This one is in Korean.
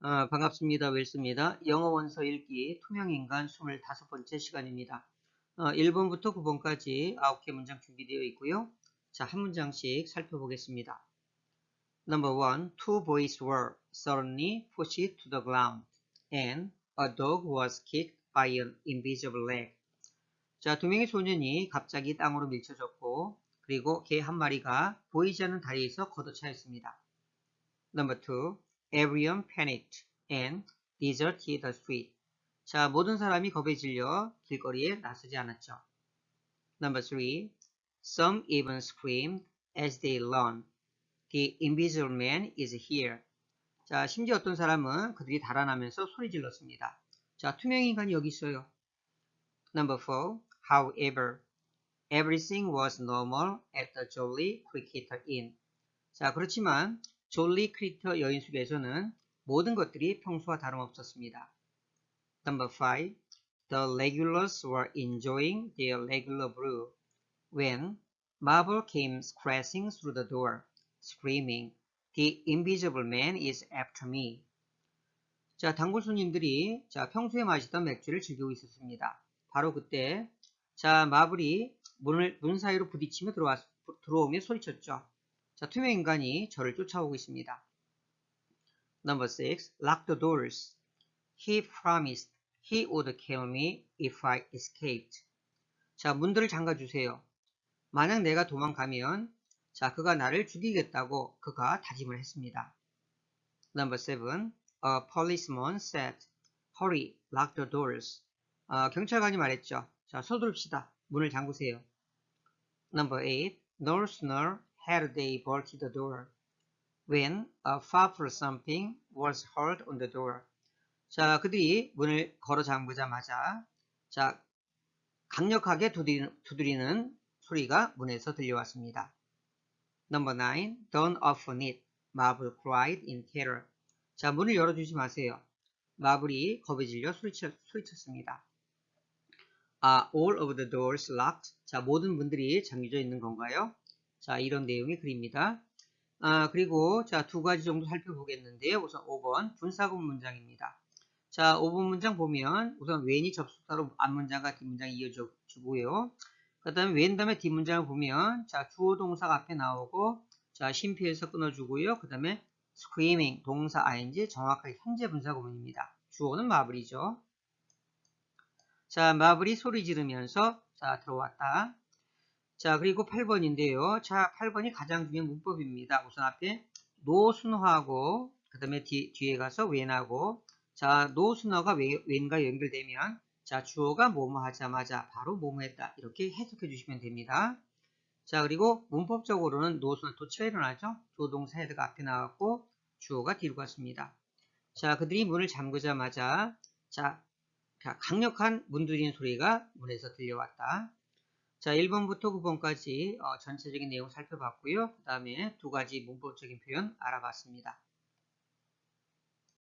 어, 반갑습니다. 웰스입니다. 영어 원서 읽기 투명인간 25번째 시간입니다. 어, 1번부터 9번까지 9개 문장 준비되어 있고요. 자, 한 문장씩 살펴보겠습니다. Number 1. Two boys were suddenly pushed to the ground and a dog was kicked by an invisible leg. 자, 두 명의 소년이 갑자기 땅으로 밀쳐졌고 그리고 개 한 마리가 보이지 않는 다리에서 걷어차였습니다. Number 2. Everyone panicked and deserted the street. 자, 모든 사람이 겁에 질려 길거리에 나서지 않았죠. Number 3. Some even screamed as they learned. The invisible man is here. 자, 심지어 어떤 사람은 그들이 달아나면서 소리 질렀습니다. 자, 투명 인간이 여기 있어요. Number 4. However, everything was normal at the Jolly Cricketer Inn. 자, 그렇지만 졸리 크리터 여인숙에서는 모든 것들이 평소와 다름없었습니다. Number 5. The regulars were enjoying their regular brew when Marble came crashing through the door, screaming, The invisible man is after me. 자, 단골 손님들이 자, 평소에 마시던 맥주를 즐기고 있었습니다. 바로 그때 자, 마블이 문을 문 사이로 부딪히며 들어왔, 들어오며 소리쳤죠. 자, 투명 인간이 저를 쫓아오고 있습니다. Number 6. Lock the doors. He promised he would kill me if I escaped. 자, 문들을 잠가주세요. 만약 내가 도망가면 자, 그가 나를 죽이겠다고 그가 다짐을 했습니다. Number 7. A policeman said, Hurry, lock the doors. 어, 경찰관이 말했죠. 자, 서두릅시다. 문을 잠그세요. Number 8. No sooner had they bolted the door when a powerful thumping was heard on the door. 자, 그들이 문을 걸어 잠그자마자 자, 강력하게 두드리는, 두드리는 소리가 문에서 들려왔습니다. Number 9. Don't open it. 마블 cried in terror. 자, 문을 열어주지 마세요. 마블이 겁에 질려 소리쳤, 소리쳤습니다. Are all of the doors locked? 자, 모든 문들이 잠겨져 있는 건가요? 자, 이런 내용의 글입니다. 아, 그리고 자, 두 가지 정도 살펴보겠는데요. 우선 5번 분사구 문장입니다. 자, 5번 문장 보면 우선 when이 접속사로 앞문장과 뒷문장이 이어져 주고요. 그 다음에 when 다음에 뒷문장을 보면 자, 주어 동사가 앞에 나오고 자, 쉼표에서 끊어주고요. 그 다음에 screaming 동사 ing 정확하게 현재 분사 구문입니다. 주어는 마블이죠. 자, 마블이 소리 지르면서 자, 들어왔다. 자, 그리고 8번인데요. 자, 8번이 가장 중요한 문법입니다. 우선 앞에 노순화하고 그 다음에 뒤에 가서 when하고 자, 노순화가 when과 연결되면 자, 주어가 뭐뭐 하자마자 바로 뭐뭐 했다. 이렇게 해석해 주시면 됩니다. 자, 그리고 문법적으로는 노순화 도치가 일어나죠. 조동사 헤드가 앞에 나왔고 주어가 뒤로 갔습니다. 자, 그들이 문을 잠그자마자 자, 강력한 문 두드리는 소리가 문에서 들려왔다. 자, 1번부터 9번까지 어, 전체적인 내용 살펴봤고요. 그 다음에 두 가지 문법적인 표현 알아봤습니다.